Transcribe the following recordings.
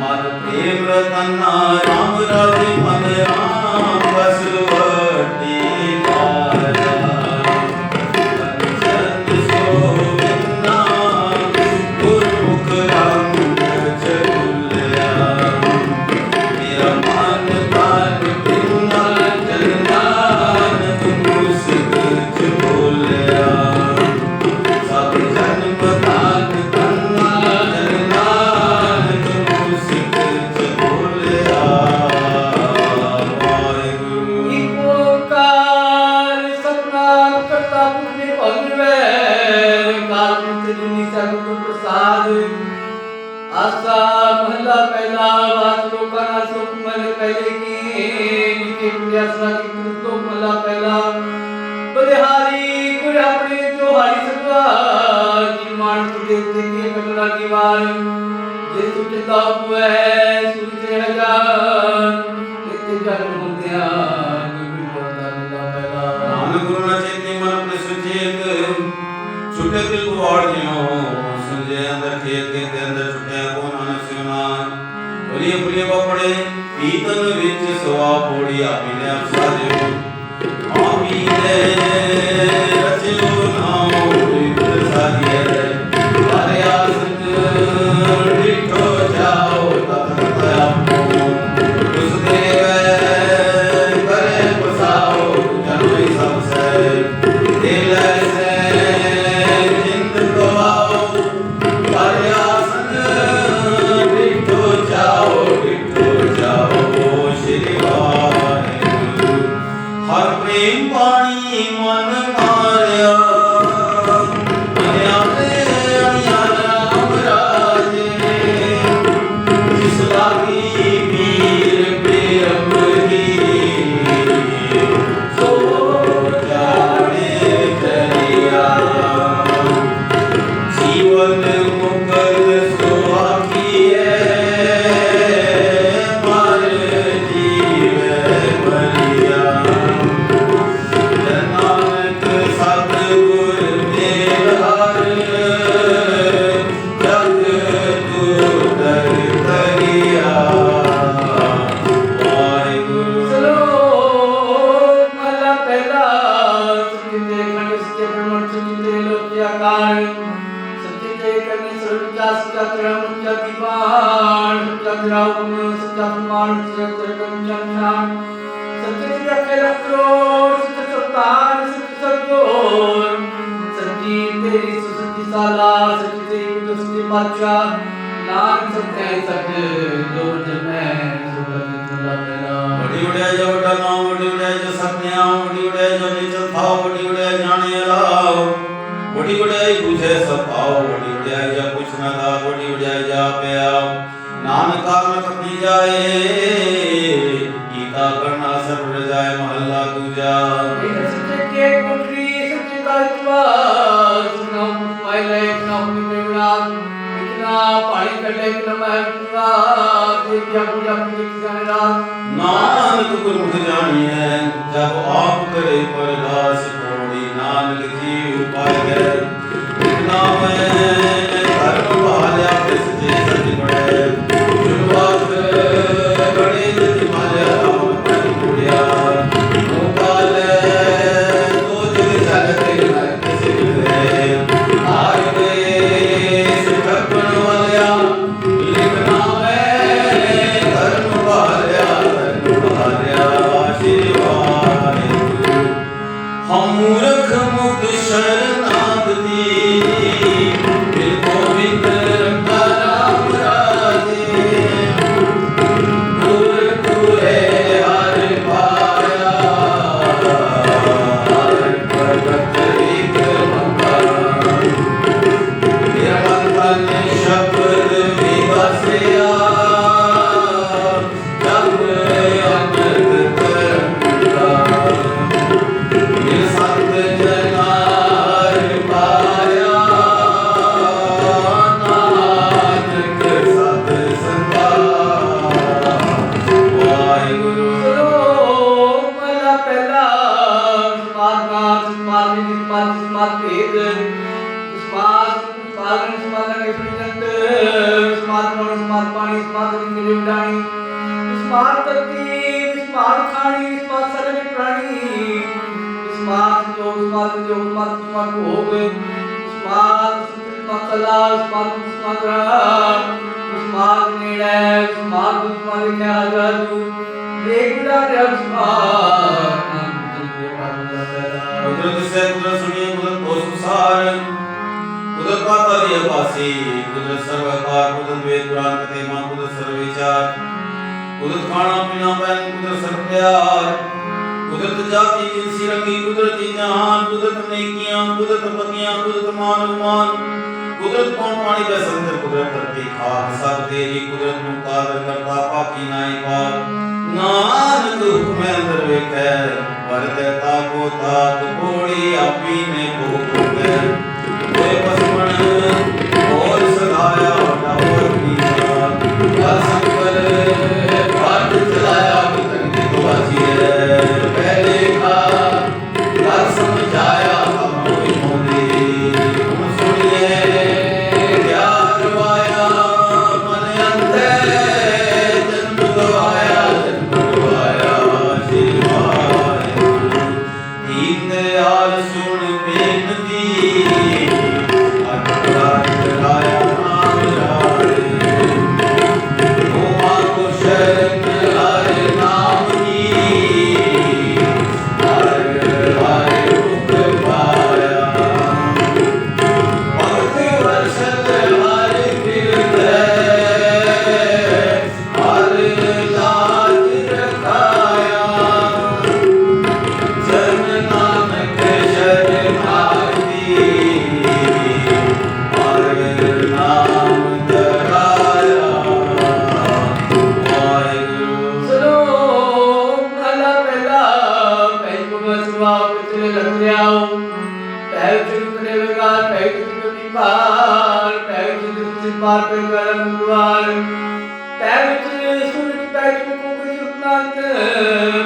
ಮಾರುತಿ ವ್ರತ ನಾರಾಮ ರವಿ ഓടിയ وڈی سب آؤ وڈی وڈیائی ਦਾ ਗੋੜੀ ਉੜਿਆ ਜਾ ਪਿਆ ਨਾਨਕ ਆਮ ਤਪੀ ਜਾਏ ਕੀਤਾ ਕਰਨਾ ਸਭ ਰਜਾਇ ਮਹੱਲਾ ਦੂਜਾ ਸੱਚ ਕੇ ਕੁਟਰੀ ਸੱਚ ਤਤਵਾ ਸੁਨੋ ਪਹਿਲੇ ਨਾਮ ਨਿਵਰਾ ਇਤਨਾ ਪਾਣੀ ਕਟੇ ਨਮਹਿ ਤੁਰਾ ਦੇਖਿਆ ਪੂਜਾ ਕੀ ਜਨਰਾ ਨਾਨਕ ਕੋ ਮੁਝ ਜਾਣੀ ਹੈ ਜਬ ਆਪ ਕਰੇ ਪਰਦਾਸ ਕੋਣੀ ਨਾਨਕ ਜੀ ਉਪਾਇ ਹੈ ਨਾਮੈ ਸਮਾਗਮ ਸਮਾਗਮ ਕੇ ਪ੍ਰਿਤੰਤ ਸਮਾਗਮ ਨੂੰ ਸਮਾਗਮ ਪਾਣੀ ਸਮਾਗਮ ਦੀ ਮਿਲੀ ਉਡਾਣੀ ਸਮਾਗਮ ਤੱਕੀ ਸਮਾਗਮ ਖਾਣੀ ਸਮਾਗਮ ਸਰਬ ਪ੍ਰਾਣੀ ਸਮਾਗਮ ਜੋ ਸਮਾਗਮ ਜੋ ਉਮਰ ਤੁਮਾਰ ਕੋ ਹੋਵੇ ਸਮਾਗਮ ਸਤਿਪਤਲਾ ਸਮਾਗਮ ਸਮਾਗਮ ਸਮਾਗਮ ਨੇੜੇ ਸਮਾਗਮ ਤੁਮਾਰ ਕੇ ਆਜਾ ਜੂ ਦੇਖਦਾ ਰਹਿ ਸਮਾਗਮ ਅੰਤ ਦੇ ਬੰਦ ਲੱਗਦਾ ਉਦੋਂ ਤੁਸੀਂ ਸੁਣੀਏ ਉਦੋਂ ਉਸ ਸਾਰੇ ਨਾਮ ਤੇ ਪਾਵਨ ਦਾ ਪਹਿਲਾ ਕੁਦਰਤ ਸੇ ਕੁਦਰਤ ਸੁਣੀਏ ਕੁਦਰਤ ਕੋ ਸੰਸਾਰ ਕੁਦਰਤ ਪਾਤਾ ਦੀ ਅਪਾਸੀ ਕੁਦਰਤ ਸਰਵਕਾਰ, ਕੁਦਰਤ ਵੇਦ ਪੁਰਾਨ ਕਤੇ ਮਾਂ ਕੁਦਰਤ ਸਰਵ ਵਿਚਾਰ ਕੁਦਰਤ ਖਾਣਾ ਪੀਣਾ ਪੈਨ ਕੁਦਰਤ ਸਰਬ ਪਿਆਰ ਕੁਦਰਤ ਜਾਤੀ ਜਿਨਸੀ ਰੰਗੀ, ਕੁਦਰਤੀ ਜਹਾਨ ਕੁਦਰਤ ਨੇਕੀਆਂ, ਕੁਦਰਤ ਪਤੀਆਂ ਕੁਦਰਤ ਮਾਨ ਅਨੁਮਾਨ। ਕੁਦਰਤ ਕੌਣ ਪਾਣੀ ਦਾ ਸੰਦਰ ਕੁਦਰਤ ਧਰਤੀ ਖਾਕ ਸਭ ਤੇਰੀ ਕੁਦਰਤ ਨੂੰ ਕਾਦਰ ਕਰਤਾ ਪਾਕੀ ਨਾਈ ਪਾਕ ਨਾਨਕ ਹੁਕਮੇ ਅੰਦਰ ਵੇਖੈ, ਵਰਤੈ ਤਾਕੋ ਤਾਕ, ਕੋੜੀ ਆਪੀ ਨੇ ਭੋਗ ਹੈ ਕੋਈ ਪਸਮਣ ਹੋਰ ਸਦਾਇਆ ਵੱਡਾ ਹੋਰ ਪੀਆ ਪਾਰ ਪਹਿਲ ਚਿਰ ਚਿਰ ਪਾਰ ਪੇ ਕਰਮ ਦੁਆਰ ਪਹਿਲ ਚਿਰ ਸੁਣ ਕੇ ਪਹਿਲ ਚਿਰ ਕੋ ਕੋਈ ਉਤਨਾਤ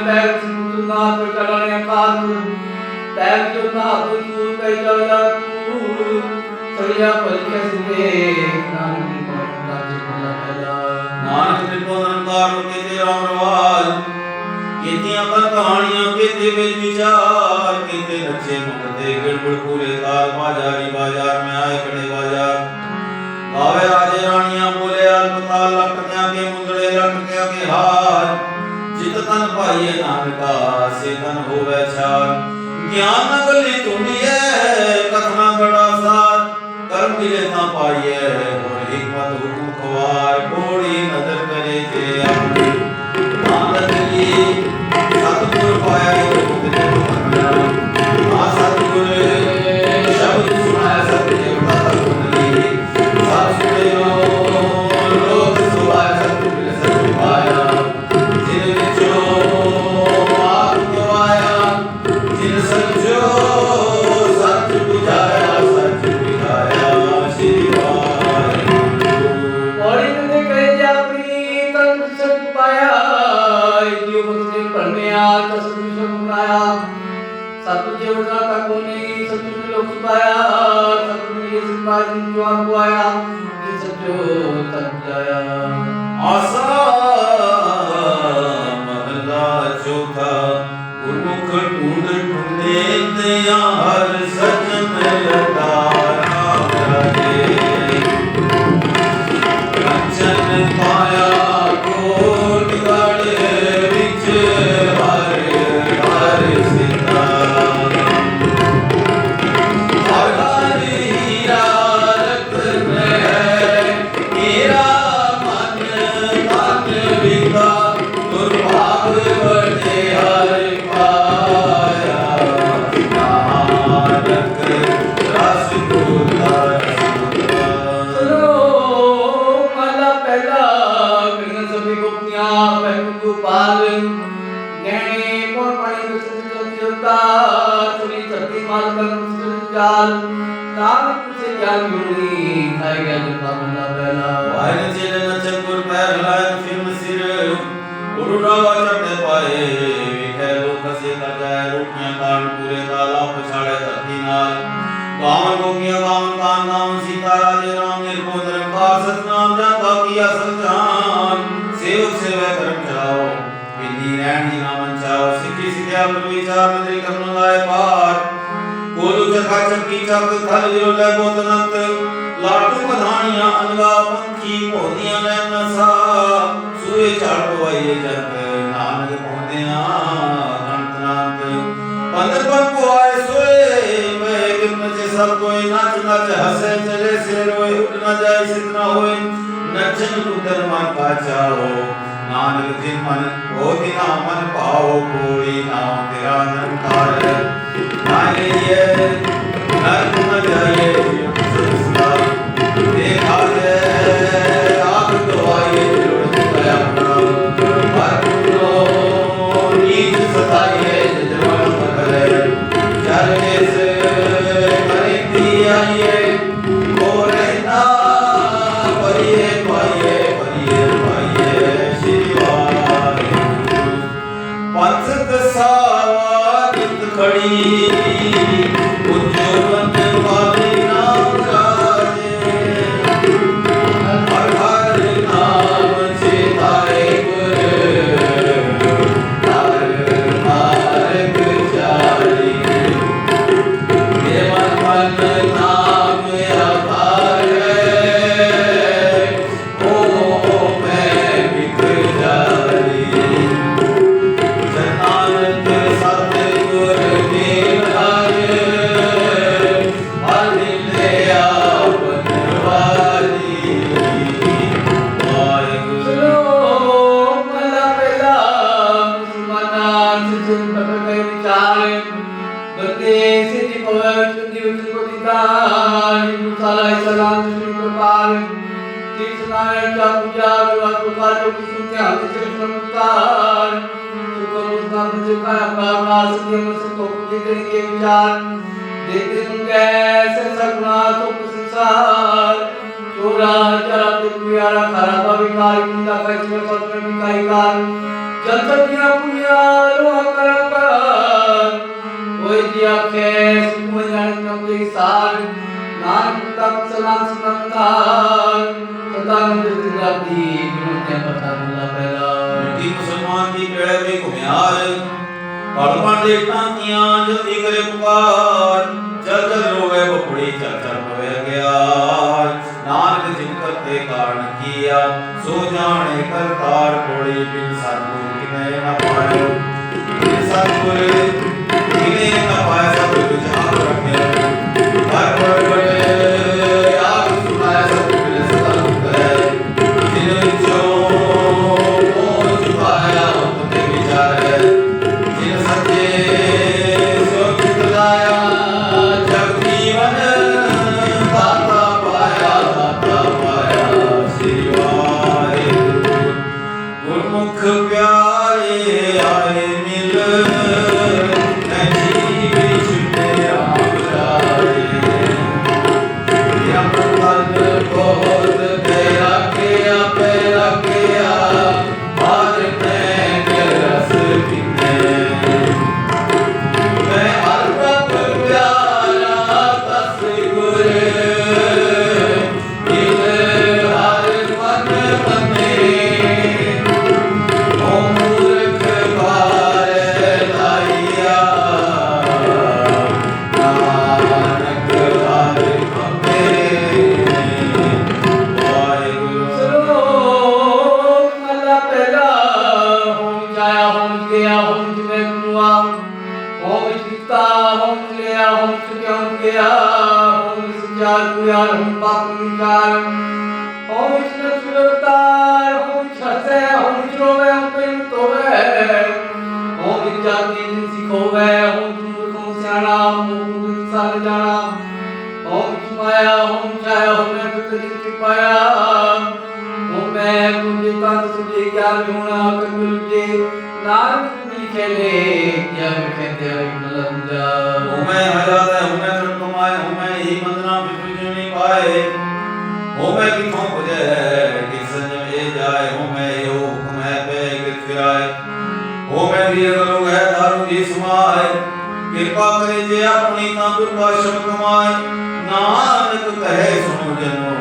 ਪਹਿਲ ਚਿਰ ਤੂੰ ਨਾ ਪੇ ਕਰਣੇ ਆਕਾਰ ਪਹਿਲ ਚਿਰ ਨਾ ਤੂੰ ਪੇ ਚਲਾ ਤੂੰ ਸਰੀਆ ਪਲ ਕੇ ਸੁਨੇ ਨਾਨਕ ਦੀ ਕੋਲ ਦਾ ਮਹਲਾ ਪਹਿਲਾ ਨਾਨਕ ਦੇ ਨਿਰੰਕਾਰ ਨੂੰ ਕੀਤੇ ਰਾਮ ਰਵਾਜ ਕੀਤੀਆਂ ਕਰ ਕਹਾਣੀਆਂ ਕੀਤੇ ਵੇਦ ਵਿਚਾਰ, ਕੀਤੇ ਨੱਚੇ ਮੁਕਤੇ ਗਿੜਬੜ ਪੂਰੇ ਤਾਲ ਬਾਜ਼ਾਰੀ ਬਾਜ਼ਾਰ, ਮੈਂ ਆਏ ਖੜੇ ਬਾਜ਼ਾਰ। ਗਾਵੇ ਰਾਜੇ ਰਾਣੀਆਂ ਬੋਲੇ ਅਲਪਤਾਲ ਲਟਕਿਆਂ ਕੇ ਮੁੰਦੜੇ ਲਟਕਿਆਂ ਕੇ ਹਾਰ। ਜਿਤ ਤਨ ਭਾਈਏ ਨਾਨਕਾ, ਸੇ ਤਨ ਹੋਵੇ ਛਾਰ। ਗਿਆਨ ਨਾ ਗੱਲੀ ਟੁੰਡੀਏ ਕਥਨਾ ਬੜਾ ਸਾਰ ਕਰਮ ਮਿਲੇ ਤਾਂ ਪਾਈਏ ਹੋਰ ਹਕਮਤ ਢੂੰਡ ਢੂੰਡੇ ਤੇ ਹਰ ਸਜਨ ਸਤਨਾਮ ਜਾਂਦਾ ਕੀ ਅਸਲ ਜਾਨ। ਸੇਵ ਸੇਵੈ ਕਰਮ ਜਾਓ ਬਿੰਦੀ ਰਹਿਣ ਦੀ ਨਾਮ ਚਾਓ ਸਿੱਖੀ ਸਿਧਿਆ ਬਲ ਵਿਚਾਰ ਮੰਦਰੀ ਕਰਨ ਲਾਇ ਪਾਰ ਕੋਲੂ ਜਖਾ ਚੱਕੀ ਚੱਕ ਥਲ ਜਿਉ ਲੈ ਬੋਤਨੰਤ ਲਾਟੂ ਪਧਾਨੀਆਂ ਅਨਗਾ ਪੰਖੀ ਭੋਦੀਆਂ ਲੈ ਨਸਾ। ਸੂਏ ਝੜ ਪਵਾਈਏ ਜਗ ਨਾਨਕ ਪਹੁੰਚਿਆ ਅਨੰਤ ਨਾਨਕ। ਪੰਦਰ ਪੰਪ سب کوئی ناچ ناچ ہسے چلے سے روئے اٹھ نہ جائے ستنا ہوئے۔ نچن کو درمان کا چاہو نانک دن من ہو دینا من پاؤ کوئی نام تیرا ننکار۔ نانے یہ، نرک نہ جائے۔ ਪਰਮਾਨੰਦ ਤਾਂ ਕੀਆਂ ਜਿਤੀ ਕਰੇ ਪੁਕਾਰ ਜਦ ਜਦ ਕੀਆ ਸੋ ਜਾਣੇ ਕਰਤਾਰ ਕੋੜੀ ਬਿਨ ਸਤਿਗੁਰ ਕਿਨੇ ਨਾ ਪਾਇਓ ਬਿਨ ਸਤਿਗੁਰ ਕਿਨੇ ਨਾ ਪਾਇ ਸੰਜਾਰ ਕੁਆ ਹੋਂ ਬਾਪ ਵਿਚਾਰ ਹੋਂ ਇਸਨ ਸੁਰਤਾਰ ਹੋਂ ਛਸੇ ਹੋਂ ਜਰੋਵੇ ਹੋਂ ਪਿੰ ਤੋਵੇ। ਹੋਂ ਵਿਚਾਤੀ ਜਿਨ ਸਿਖੋਵੇ ਹੋਂ ਤੁਮ ਕੋ ਸਿਆਣਾ ਹੋਂ ਸੰਸਾਰ ਜਾਣਾ। ਓਮ ਮਾਇਆ ਓਮ ਛਾਇਆ ਓਮ ਮੈਂ ਕੁਝ ਜਿਤ ਪਾਇਆ ਓਮ ਮੈਂ ਕੁਝ ਤਨ ਸੁਝੇ ਗਿਆਨ ਹੋਣਾ ਕਬੁਲ ਜੇ ਨਾਨਕ ਤੁਮੀ ਖੇਲੇ, ਕਿਆ ਕਹਿੰਦੇ ਹੋਈ ਮਲੰਜਾ ਹੁਮੈ ਹਜ਼ਾਤ ਹੈ ਹੁਮੈ ਤਨ ਜਿਨੀ ਪਾਏ ਹੁਮੈ ਕਿਥੋਂ ਪੁਜੈ ਕਿ ਸੰਜਮ ਇਹ ਜਾਏ। ਹੁਮੈ ਇਹੋ ਹੁਕਮ ਹੈ ਪੈ ਕਿ ਫਿਰਾਏ। ਹੁਮੈ ਵੀ ਅਗਰੋ ਹੈ ਦਾਰੂ ਦੀ ਸਮਾਏ। ਕਿਰਪਾ ਕਰੇ ਜੇ ਆਪਣੀ ਤਾਂ ਦੁਰਗਾਸ਼ਮ ਕਮਾਏ। ਨਾਨਕ ਕਹੇ ਸੁਣੋ ਜਨੋ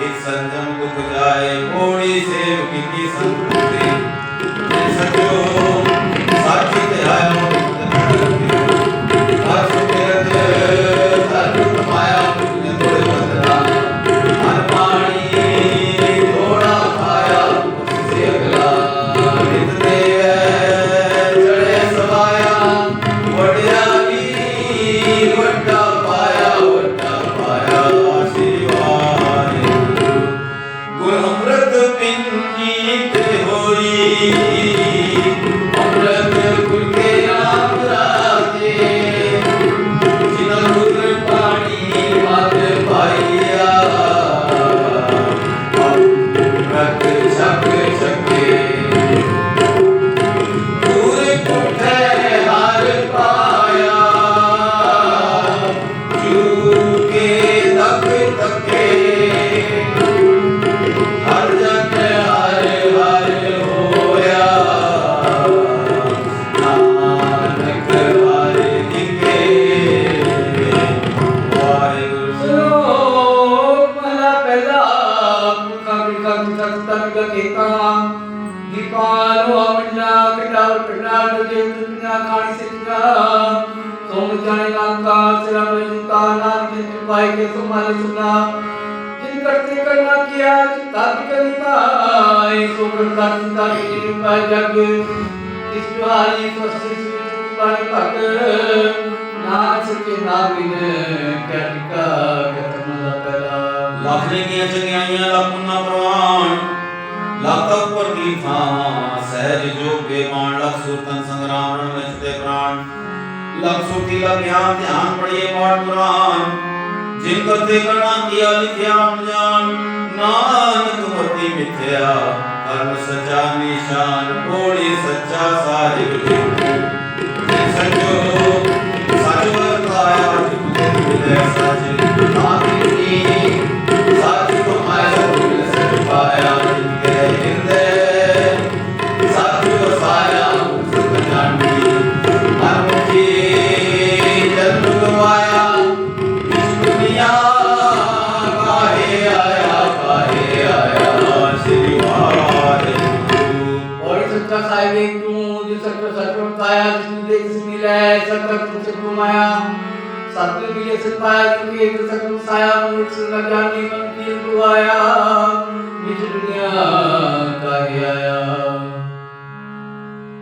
ਇੱਕ ਸੰਜਮ ਦੁਖ ਜਾਏ। ਕੋੜੀ ਸੇਵ ਕੀ ਸੰਤੁਸ਼ਟੀ ਜੇ ਸਚੋ کے سمانے سنا جن کرتے کرنا کیا جتا بھی کرتا اے سو کرتا سنتا بھی جن کا جگ اس جو آئی فرسی سویت بڑے پک ناچ کے نابن کٹکا گتم پہلا لاکھنے کی چنیائیاں لاکھوں نہ پروان لاکھ پر کی تھاں سہج جو بے مان لاکھ سورتن سنگرام رن وچتے پران لگ سوٹی لگ یہاں دھیان پڑھیے پاٹ قرآن ਜਿਨ ਕਰਤੇ ਕਰਨਾ ਕੀਆ ਲਿਖਿਆ ਅਣਜਾਨ ਨਾਨਕ ਮਤੀ ਮਿਥਿਆ ਕਰਮ ਸਚਾ ਨਿਸ਼ਾਨ ਕੋੜੀ ਸੱਚਾ ਸਾਹਿਬ ਜੀ ਸੱਚੋ, ਸੱਚ ਵਰਤਾਇਆ ਜਿਤ ਮਿਲੇ ਸੱਚ ਆਖੀ ਸੱਚ ਕਮਾਇਆ ਮਿਲ ਸੱਚ ਪਾਇਆ।